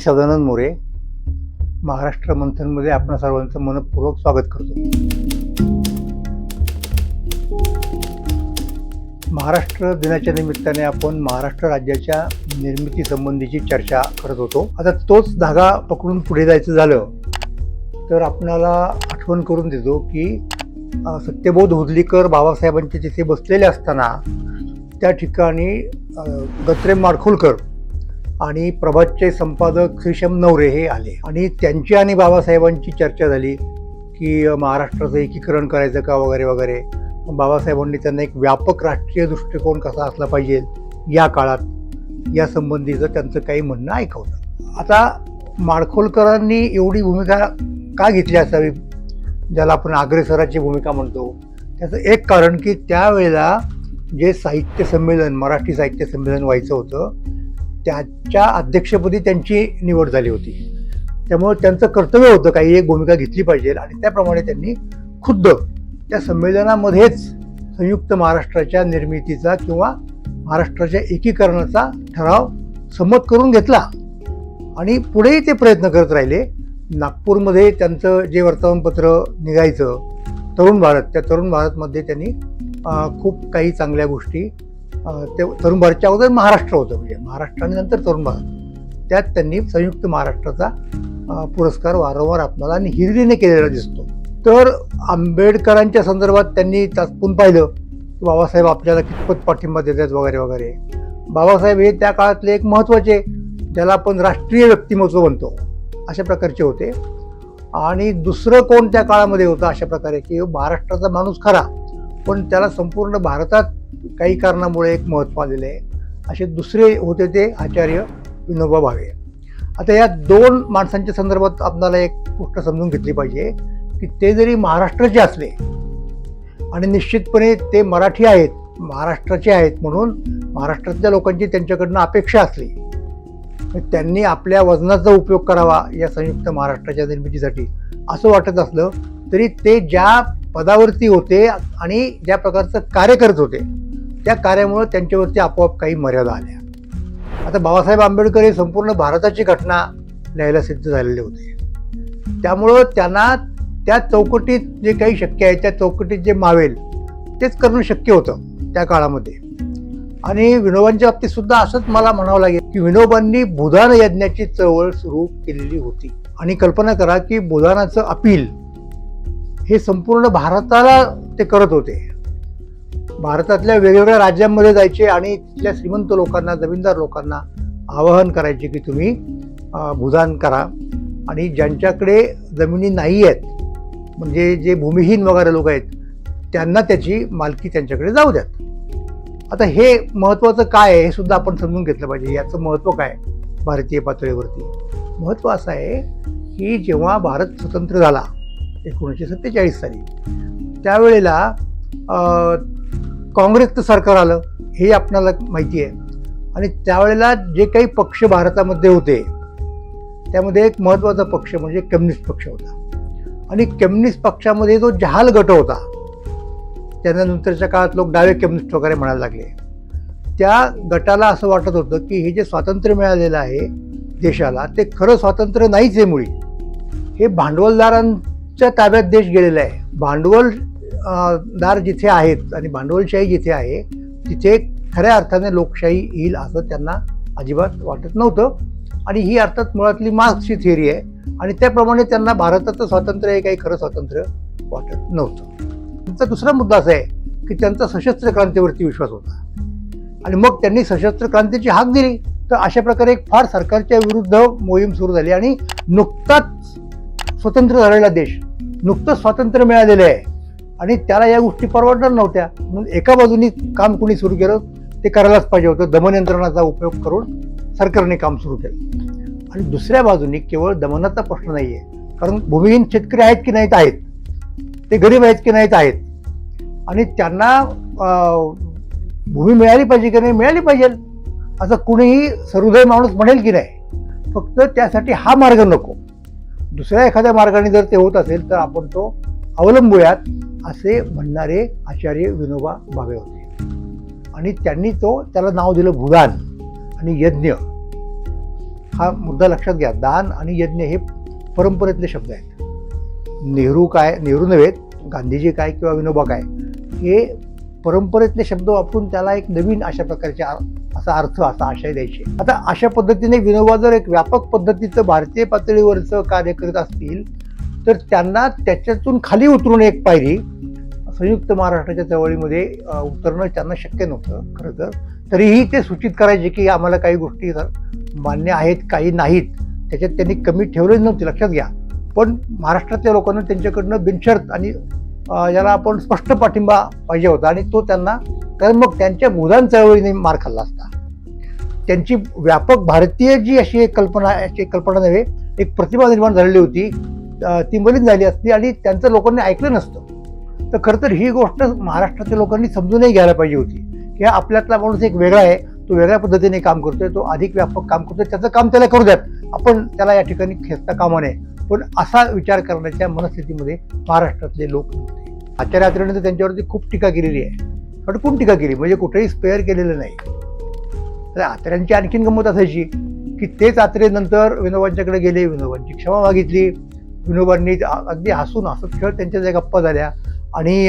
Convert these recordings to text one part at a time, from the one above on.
मी सदानंद मोरे महाराष्ट्र मंथनमध्ये आपण सर्वांचं मनपूर्वक स्वागत करतो. महाराष्ट्र दिनाच्या निमित्ताने आपण महाराष्ट्र राज्याच्या निर्मिती संबंधीची चर्चा करत होतो. आता तोच धागा पकडून पुढे जायचं झालं तर आपणाला आठवण करून देतो की सत्यबोध हुदलीकर बाबासाहेबांचे तिथे बसलेले असताना त्या ठिकाणी दत्रे गत्रे माडखोलकर आणि प्रभातचे संपादक श्रीशम नवरे हे आले. आणि त्यांची आणि बाबासाहेबांची चर्चा झाली की महाराष्ट्राचं एकीकरण करायचं का वगैरे वगैरे. बाबासाहेबांनी त्यांना एक व्यापक राष्ट्रीय दृष्टिकोन कसा असला पाहिजे या काळात या संबंधीचं त्यांचं काही म्हणणं ऐकवलं. आता माडखोलकरांनी एवढी भूमिका का घेतली असावी? ज्याला आपण अग्रेसराची भूमिका म्हणतो. त्याचं एक कारण की त्यावेळेला जे साहित्य संमेलन मराठी साहित्य संमेलन व्हायचं होतं त्याच्या अध्यक्षपदी त्यांची निवड झाली होती. त्यामुळे त्यांचं कर्तव्य होतं काही एक भूमिका घेतली पाहिजे आणि त्याप्रमाणे त्यांनी खुद्द त्या संमेलनामध्येच संयुक्त महाराष्ट्राच्या निर्मितीचा किंवा महाराष्ट्राच्या एकीकरणाचा ठराव संमत करून घेतला. आणि पुढेही ते प्रयत्न करत राहिले. नागपूरमध्ये त्यांचं जे वर्तमानपत्र निघायचं तरुण भारत त्या तरुण भारतमध्ये त्यांनी खूप काही चांगल्या गोष्टी ते तरुण भारतच्या अगोदर महाराष्ट्र होतं म्हणजे महाराष्ट्र आणि नंतर तरुण भारत. त्यात त्यांनी संयुक्त महाराष्ट्राचा पुरस्कार वारंवार आपल्याला आणि हिरिरीने केलेला दिसतो. तर आंबेडकरांच्या संदर्भात त्यांनी तात्पून पाहिलं की बाबासाहेब आपल्याला कितपत पाठिंबा देतात वगैरे वगैरे. बाबासाहेब हे त्या काळातले एक महत्त्वाचे ज्याला आपण राष्ट्रीय व्यक्तिमत्व म्हणतो अशा प्रकारचे होते. आणि दुसरं कोण त्या काळामध्ये होतं अशा प्रकारे की महाराष्ट्राचा माणूस खरा पण त्याला संपूर्ण भारतात काही कारणामुळे एक महत्त्व आलेलं आहे. असे दुसरे होते ते आचार्य विनोबा भावे. आता या दोन माणसांच्या संदर्भात आपल्याला एक गोष्ट समजून घेतली पाहिजे की ते जरी महाराष्ट्राचे असले आणि निश्चितपणे ते मराठी आहेत महाराष्ट्राचे आहेत म्हणून महाराष्ट्रातल्या लोकांची त्यांच्याकडनं अपेक्षा असली त्यांनी आपल्या वजनाचा उपयोग करावा या संयुक्त महाराष्ट्राच्या निर्मितीसाठी असं वाटत असलं तरी ते ज्या पदावरती होते आणि ज्या प्रकारचं कार्य करत होते त्या कार्यामुळे त्यांच्यावरती आपोआप काही मर्यादा आल्या. आता बाबासाहेब आंबेडकर हे संपूर्ण भारताची घटना लिहायला सिद्ध झालेले होते. त्यामुळं त्यांना त्या चौकटीत जे काही शक्य आहे त्या चौकटीत जे मावेल तेच करणं शक्य होतं त्या काळामध्ये. आणि विनोबांच्या बाबतीत सुद्धा असंच मला म्हणावं लागेल की विनोबांनी बुधान यज्ञाची चळवळ सुरू केलेली होती. आणि कल्पना करा की बुधानाचं अपील हे संपूर्ण भारताला ते करत होते. भारतातल्या वेगवेगळ्या राज्यांमध्ये जायचे आणि तिथल्या श्रीमंत लोकांना जमीनदार लोकांना आवाहन करायचे की तुम्ही भूदान करा. आणि ज्यांच्याकडे जमिनी नाही आहेत म्हणजे जे भूमिहीन वगैरे लोक आहेत त्यांना त्याची मालकी त्यांच्याकडे जाऊ द्यात. आता हे महत्त्वाचं काय आहे हे सुद्धा आपण समजून घेतलं पाहिजे. याचं महत्त्व काय भारतीय पातळीवरती. महत्त्व असं आहे की जेव्हा भारत स्वतंत्र झाला एकोणीसशे सत्तेचाळीस साली. त्यावेळेला काँग्रेसचं सरकार आलं हे आपणाला माहिती आहे. आणि त्यावेळेला जे काही पक्ष भारतामध्ये होते त्यामध्ये एक महत्त्वाचा पक्ष म्हणजे कम्युनिस्ट पक्ष होता. आणि कम्युनिस्ट पक्षामध्ये जो जहाल गट होता त्यांना नंतरच्या काळात लोक डावे कम्युनिस्ट वगैरे म्हणायला लागले. त्या गटाला असं वाटत होतं की हे जे स्वातंत्र्य मिळालेलं आहे देशाला ते खरं स्वातंत्र्य नाहीच आहे मुळी. हे भांडवलदारां च्या ताब्यात देश गेलेला आहे. भांडवल दार जिथे आहेत आणि भांडवलशाही जिथे आहे तिथे खऱ्या अर्थाने लोकशाही येईल असं त्यांना अजिबात वाटत नव्हतं. आणि ही अर्थात मुळातली मार्क्सची थिअरी आहे. आणि त्याप्रमाणे त्यांना भारताचं स्वातंत्र्य हे काही खरं स्वातंत्र्य वाटत नव्हतं. त्यांचा दुसरा मुद्दा असा आहे की त्यांचा सशस्त्र क्रांतीवरती विश्वास होता. आणि मग त्यांनी सशस्त्र क्रांतीची हाक दिली. तर अशा प्रकारे एक फार सरकारच्या विरुद्ध मोहीम सुरू झाली आणि नुकताच स्वतंत्र झालेला देश नुकतंच स्वातंत्र्य मिळालेलं आहे. आणि त्याला या गोष्टी परवडणार नव्हत्या. म्हणून एका बाजूनी काम कोणी सुरू केलं ते करायलाच पाहिजे होतं. दमनयंत्रणाचा उपयोग करून सरकारने काम सुरू केलं. आणि दुसऱ्या बाजूनी केवळ दमनाचा प्रश्न नाही आहे कारण भूमिहीन शेतकरी आहेत की नाहीत आहेत. ते गरीब आहेत की नाहीत आहेत. आणि त्यांना भूमी मिळाली पाहिजे की नाही मिळाली पाहिजे. असं कुणीही सरुदय माणूस म्हणेल की नाही. फक्त त्यासाठी हा मार्ग नको. दुसऱ्या एखाद्या मार्गाने जर ते होत असेल तर आपण तो अवलंबूयात असे म्हणणारे आचार्य विनोबा भावे होते. आणि त्यांनी तो त्याला नाव दिलं भूदान आणि यज्ञ. हा मुद्दा लक्षात घ्या. दान आणि यज्ञ हे परंपरेतले शब्द आहेत. नेहरू काय नेहरू नव्हेत गांधीजी काय किंवा विनोबा काय हे परंपरेतले शब्द वापरून त्याला एक नवीन अशा प्रकारचे असा अर्थ असा आशय द्यायचे. आता अशा पद्धतीने विनोबा जर एक व्यापक पद्धतीचं भारतीय पातळीवरचं कार्य करत असतील तर त्यांना त्याच्यातून खाली उतरून एक पायरी संयुक्त महाराष्ट्राच्या चळवळीमध्ये उतरणं त्यांना शक्य नव्हतं खरं तर. तरीही ते सूचित करायचे की आम्हाला काही गोष्टी मान्य आहेत काही नाहीत त्याच्यात त्यांनी कमी ठेवले नव्हते लक्षात घ्या. पण महाराष्ट्रातल्या लोकांना त्यांच्याकडनं बिनशर्त आणि याला आपण स्पष्ट पाठिंबा पाहिजे होता आणि तो त्यांना कारण मग त्यांच्या भूदान चळवळीने मार खाल्ला असता. त्यांची व्यापक भारतीय जी अशी एक कल्पना अशी कल्पना नव्हे एक प्रतिभा निर्माण झालेली होती. ती मलिन झाली असती आणि त्यांचं लोकांनी ऐकलं नसतं. तर खरं तर ही गोष्ट महाराष्ट्रातल्या लोकांनी समजूनही घ्यायला पाहिजे होती. की आपल्यातला माणूस एक वेगळा आहे तो वेगळ्या पद्धतीने काम करतोय तो अधिक व्यापक काम करतोय त्याचं काम त्याला करू द्यात. आपण त्याला या ठिकाणी खेचता कामा नये. पण असा विचार करण्याच्या मनस्थितीमध्ये महाराष्ट्रातले लोक आचार्य आत्रेने तर त्यांच्यावरती खूप टीका केलेली आहे. अडकून टीका केली म्हणजे कुठेही स्पेअर केलेलं नाही. तर आत्र्यांची आणखीन गंमत असायची की तेच आत्रे नंतर विनोबांच्याकडे गेले विनोबांची क्षमा मागितली. विनोबांनी अगदी हसून हसत खेळत त्यांच्या ज्या गप्पा झाल्या. आणि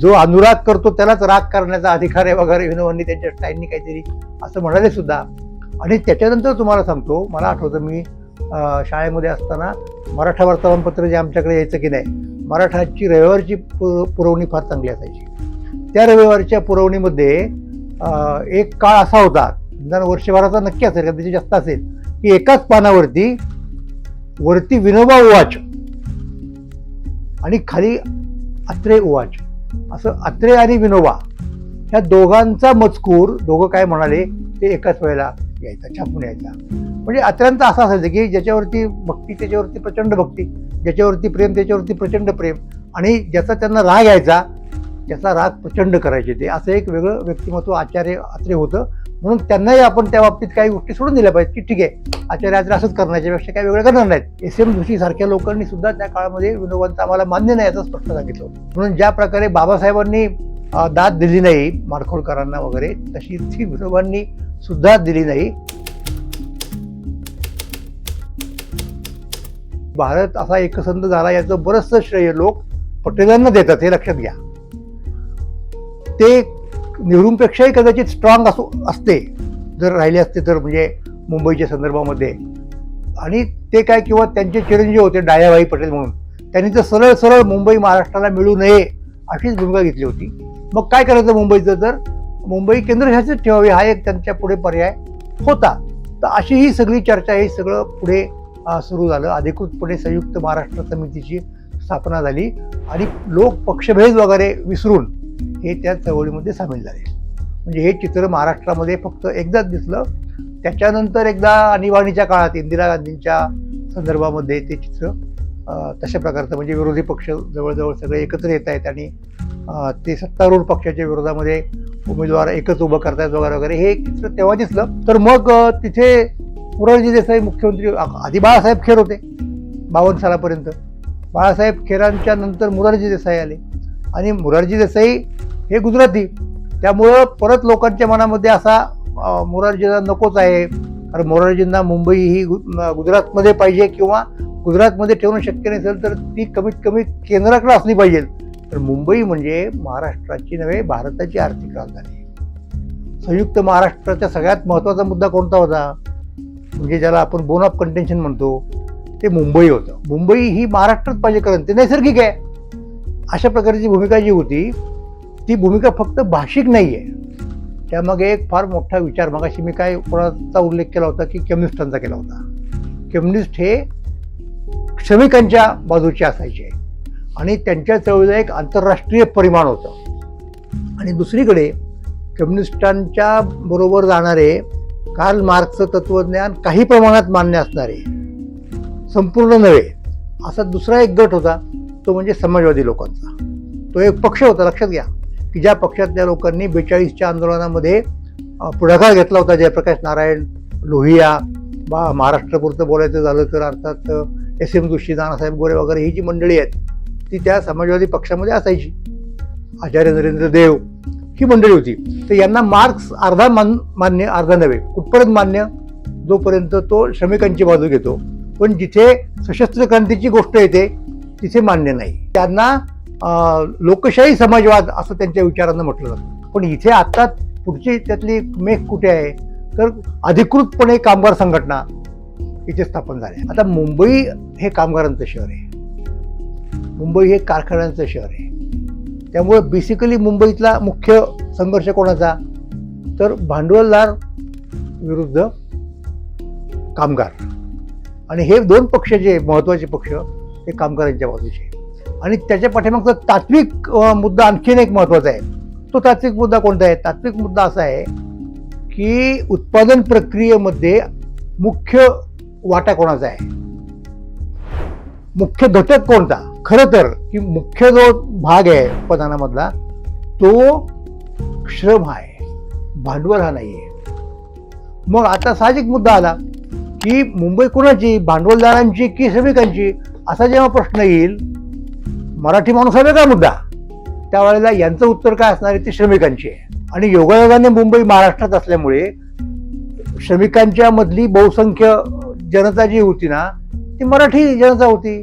जो अनुराग करतो त्यालाच राग करण्याचा अधिकार आहे वगैरे विनोबांनी त्यांच्या स्टाईलनी काहीतरी असं म्हणाले सुद्धा. आणि त्याच्यानंतर तुम्हाला सांगतो मला आठवतं मी शाळेमध्ये असताना मराठा वर्तमानपत्र जे आमच्याकडे यायचं की नाही मराठाची रविवारची पु- पुरवणी फार चांगली असायची. त्या रविवारच्या पुरवणीमध्ये एक काळ असा होता निदान वर्षभराचा नक्की असेल का त्याची जास्त असेल की एकाच पानावरती वरती विनोबा उवाच आणि खाली अत्रे उवाच. असं अत्रे आणि विनोबा ह्या दोघांचा मजकूर दोघं काय म्हणाले ते एकाच वेळेला यायचा छापून यायचा. म्हणजे अत्यंत असा असायचं की ज्याच्यावरती भक्ती त्याच्यावरती प्रचंड भक्ती ज्याच्यावरती प्रेम त्याच्यावरती प्रचंड प्रेम. आणि ज्याचा त्यांना राग यायचा त्याचा राग प्रचंड करायचे ते. असं एक वेगळं व्यक्तिमत्व आचार्य अत्रे होतं. म्हणून त्यांनाही आपण त्या बाबतीत काही गोष्टी सोडून दिल्या पाहिजेत की ठीक आहे आचार्य आत्रे असंच करण्याच्यापेक्षा काही वेगळं करणार नाहीत. एस एम जोशी सारख्या लोकांनी सुद्धा त्या काळामध्ये विनोबांचं आम्हाला मान्य नाही याचं स्पष्ट सांगितलं म्हणून ज्या प्रकारे बाबासाहेबांनी दाद दिली नाही माडखोलकरांना वगैरे तशी ती विनोबांनी सुद्धा दिली नाही. भारत असा एकसंध झाला याचं बरंचसं श्रेय लोक पटेलांना देतात हे लक्षात घ्या. ते नेहरूंपेक्षाही कदाचित स्ट्रॉंग असू असते जर राहिले असते तर म्हणजे मुंबईच्या संदर्भामध्ये. आणि ते काय किंवा त्यांचे चिरंजीव होते डायाभाई पटेल म्हणून. त्यांनी तर सरळ सरळ मुंबई महाराष्ट्राला मिळू नये अशीच भूमिका घेतली होती. मग काय करायचं मुंबईचं तर? मुंबई केंद्रशासित ठेवावी हा एक त्यांच्या पुढे पर्याय होता. तर अशी ही सगळी चर्चा हे सगळं पुढे सुरू झालं. अधिकृतपणे संयुक्त महाराष्ट्र समितीची स्थापना झाली आणि लोक पक्षभेद वगैरे विसरून हे त्या चळवळीमध्ये सामील झाले. म्हणजे हे चित्र महाराष्ट्रामध्ये फक्त एकदाच दिसलं. त्याच्यानंतर एकदा आणीबाणीच्या काळात इंदिरा गांधींच्या संदर्भामध्ये ते चित्र तशा प्रकारचं म्हणजे विरोधी पक्ष जवळजवळ सगळे एकत्र येत आहेत आणि ते सत्तारूढ पक्षाच्या विरोधामध्ये उमेदवार एकच उभं करतायत वगैरे वगैरे हे चित्र तेव्हा दिसलं. तर मग तिथे मोरारजी देसाई मुख्यमंत्री आधी बाळासाहेब खेर होते बावन्न सालापर्यंत. बाळासाहेब खेरांच्या नंतर मोरारजी देसाई आले. आणि मोरारजी देसाई हे गुजराती त्यामुळं परत लोकांच्या मनामध्ये असा मोरारजीला नकोच आहे. कारण मोरारजींना मुंबई ही गु- गुजरातमध्ये पाहिजे किंवा गुजरातमध्ये ठेवणं शक्य नसेल तर ती कमीत कमी केंद्राकडे असली पाहिजे. तर मुंबई म्हणजे महाराष्ट्राची नव्हे भारताची आर्थिक राजधानी. आहे. संयुक्त महाराष्ट्राचा सगळ्यात महत्त्वाचा मुद्दा कोणता होता? म्हणजे ज्याला आपण बोन ऑफ कंटेन्शन म्हणतो ते मुंबई होतं. मुंबई ही महाराष्ट्रात पाहिजे कारण ते नैसर्गिक आहे. अशा प्रकारची भूमिका जी होती ती भूमिका फक्त भाषिक नाही आहे त्यामागे एक फार मोठा विचार मगाशी मी काय कोणाचा उल्लेख केला होता की कम्युनिस्टांचा केला होता. कम्युनिस्ट हे श्रमिकांच्या बाजूचे असायचे. आणि त्यांच्या चळवळीला एक आंतरराष्ट्रीय परिमाण होतं. आणि दुसरीकडे कम्युनिस्टांच्या बरोबर जाणारे कार्ल मार्क्सचं तत्वज्ञान काही प्रमाणात मान्य असणारे. संपूर्ण नव्हे. असा दुसरा एक गट होता तो म्हणजे समाजवादी लोकांचा. तो एक पक्ष होता लक्षात घ्या. की ज्या पक्षातल्या लोकांनी बेचाळीसच्या आंदोलनामध्ये पुढाकार घेतला होता जयप्रकाश नारायण लोहिया बा महाराष्ट्रापुरतं बोलायचं झालं तर अर्थात एस एम जोशी नानासाहेब गोरे वगैरे ही जी मंडळी आहेत ती त्या समाजवादी पक्षामध्ये असायची. आचार्य नरेंद्र देव ही मंडळी होती. तर यांना मार्क्स अर्धा मान मान्य अर्धा नव्हे कुठपर्यंत मान्य? जोपर्यंत तो श्रमिकांची बाजू घेतो. पण जिथे सशस्त्र क्रांतीची गोष्ट येते तिथे मान्य नाही. त्यांना लोकशाही समाजवाद असं त्यांच्या विचारांना म्हटलं जातं. पण इथे आत्ता पुढची त्यातली मेघ कुठे आहे? तर अधिकृतपणे कामगार संघटना इथे स्थापन झाल्या आता मुंबई हे कामगारांचं शहर आहे. मुंबई हे कारखान्यांचं शहर आहे. त्यामुळे बेसिकली मुंबईतला मुख्य संघर्ष कोणाचा? तर भांडवलदार विरुद्ध कामगार. आणि हे दोन पक्ष जे महत्त्वाचे पक्ष हे कामगारांच्या बाजूचे. आणि त्याच्या पाठीमागचा तात्विक मुद्दा आणखीन एक महत्त्वाचा आहे. तो तात्विक मुद्दा कोणता आहे? तात्विक मुद्दा असा आहे की उत्पादन प्रक्रियेमध्ये मुख्य वाटा कोणाचा आहे? मुख्य घटक कोणता? खरं तर की मुख्य जो भाग आहे उत्पादनामधला तो श्रम आहे भांडवल हा नाही आहे मग आता साहजिक मुद्दा आला की मुंबई कुणाची भांडवलदारांची की श्रमिकांची असा जेव्हा प्रश्न येईल मराठी माणूस हा वेगळा मुद्दा. त्यावेळेला यांचं उत्तर काय असणार आहे? ते श्रमिकांची आहे. आणि योगायोगाने मुंबई महाराष्ट्रात असल्यामुळे श्रमिकांच्या मधली बहुसंख्य जनता जी होती ना ती मराठी जनता होती.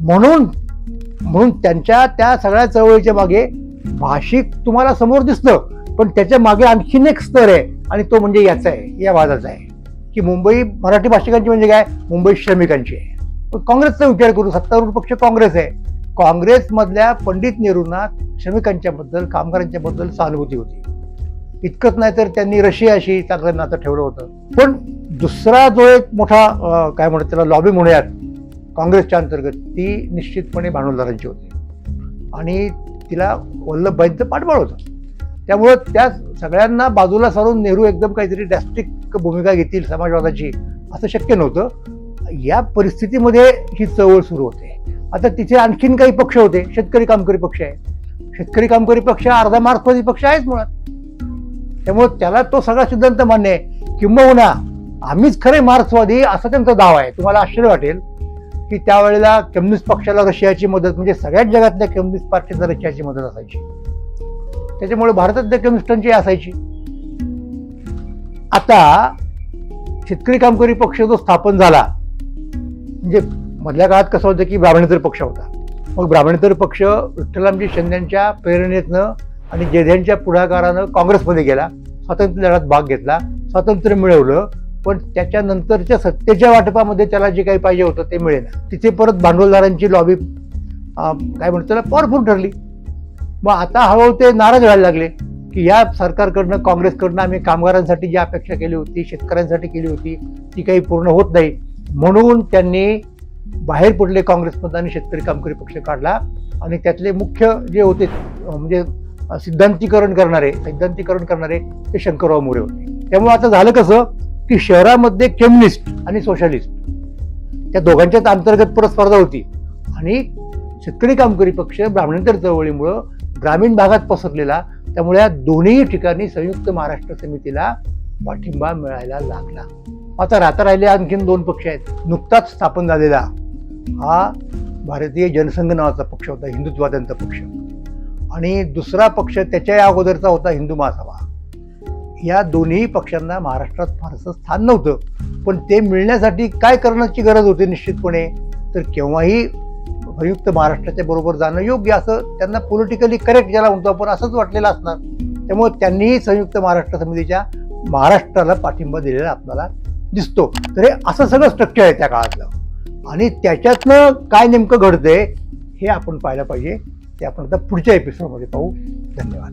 म्हणून म्हणून त्यांच्या त्या सगळ्या चळवळीच्या मागे भाषिक तुम्हाला समोर दिसतं पण त्याच्यामागे आणखीन एक स्तर आहे आणि तो म्हणजे याचा आहे या वादाचा आहे. की मुंबई मराठी भाषिकांची म्हणजे काय? मुंबई श्रमिकांची आहे. पण काँग्रेसचा विचार करू सत्तारूढ पक्ष काँग्रेस आहे. काँग्रेसमधल्या पंडित नेहरूंना श्रमिकांच्याबद्दल कामगारांच्याबद्दल सहानुभूती होती. इतकंच नाही तर त्यांनी रशियाशी चांगलं नातं ठेवलं होतं. पण दुसरा जो एक मोठा काय म्हणतात त्याला लॉबी म्हणूयात काँग्रेसच्या अंतर्गत ती निश्चितपणे भांडवलदारांची होती. आणि तिला वल्लभभाईंचं पाठबळ होतं. त्यामुळं त्या सगळ्यांना बाजूला सारून नेहरू एकदम काहीतरी डॅस्टिक भूमिका घेतील समाजवादाची असं शक्य नव्हतं. या परिस्थितीमध्ये ही चळवळ सुरू होते. आता तिथे आणखीन काही पक्ष होते. शेतकरी कामकरी पक्ष आहे. शेतकरी कामकरी पक्ष हा अर्धा मार्क्सवादी पक्ष आहेच मुळात. त्यामुळं त्याला तो सगळा सिद्धांत मान्य आहे किंबहुना आम्हीच खरे मार्क्सवादी असा त्यांचा दावा आहे. तुम्हाला आश्चर्य वाटेल. की त्यावेळेला कम्युनिस्ट पक्षाला रशियाची मदत म्हणजे सगळ्याच जगातल्या कम्युनिस्ट पार्टीला रशियाची मदत असायची. त्याच्यामुळे भारतातल्या कम्युनिस्टांची असायची. आता शेतकरी कामकरी पक्ष जो स्थापन झाला म्हणजे मधल्या काळात कसं होतं की ब्राह्मणेतर पक्ष होता. मग ब्राह्मणेतर पक्ष विठ्ठलामजी शिंद्यांच्या प्रेरणेतनं आणि जेध्यांच्या पुढाकारानं काँग्रेसमध्ये गेला. स्वातंत्र्य लढ्यात भाग घेतला. स्वातंत्र्य मिळवलं. पण त्याच्यानंतरच्या सत्तेच्या वाटपामध्ये त्याला जे काही पाहिजे होतं ते मिळेल. तिथे परत भांडवलदारांची लॉबी काय म्हणतो त्याला पॉवरफुल ठरली. मग आता हळूहळू ते नाराज व्हायला लागले की या सरकारकडनं काँग्रेसकडनं आम्ही कामगारांसाठी जी अपेक्षा केली होती शेतकऱ्यांसाठी केली होती ती काही पूर्ण होत नाही. म्हणून त्यांनी बाहेर पडले काँग्रेसमधून आणि शेतकरी कामकरी पक्ष काढला. आणि त्यातले मुख्य जे होते म्हणजे सिद्धांतीकरण करणारे सिद्धांतीकरण करणारे ते शंकरराव मोरे होते. त्यामुळे आता झालं कसं की शहरामध्ये कम्युनिस्ट आणि सोशलिस्ट त्या दोघांच्याच अंतर्गत परत स्पर्धा होती. आणि शेतकरी कामकरी पक्ष ब्राह्मणेतर चळवळीमुळं ग्रामीण भागात पसरलेला त्यामुळे या दोन्ही ठिकाणी संयुक्त महाराष्ट्र समितीला पाठिंबा मिळायला लागला. आता राहता राहिले आणखीन दोन पक्ष आहेत. नुकताच स्थापन झालेला हा भारतीय जनसंघ नावाचा पक्ष होता हिंदुत्ववाद्यांचा पक्ष. आणि दुसरा पक्ष त्याच्या अगोदरचा होता हिंदू महासभा. या दोन्ही पक्षांना महाराष्ट्रात फारसं स्थान नव्हतं. पण ते मिळण्यासाठी काय करण्याची गरज होती निश्चितपणे तर केव्हाही संयुक्त महाराष्ट्राच्या बरोबर जाणं योग्य असं त्यांना पॉलिटिकली करेक्ट ज्याला म्हणतो आपण असंच वाटलेलं असणार. त्यामुळे त्यांनीही संयुक्त महाराष्ट्र समितीच्या महाराष्ट्राला पाठिंबा दिलेला आपल्याला दिसतो. तर हे असं सगळं स्ट्रक्चर आहे त्या काळातलं. आणि त्याच्यातनं काय नेमकं घडतंय हे आपण पाहायला पाहिजे. ते आपण आता पुढच्या एपिसोडमध्ये पाहू. धन्यवाद.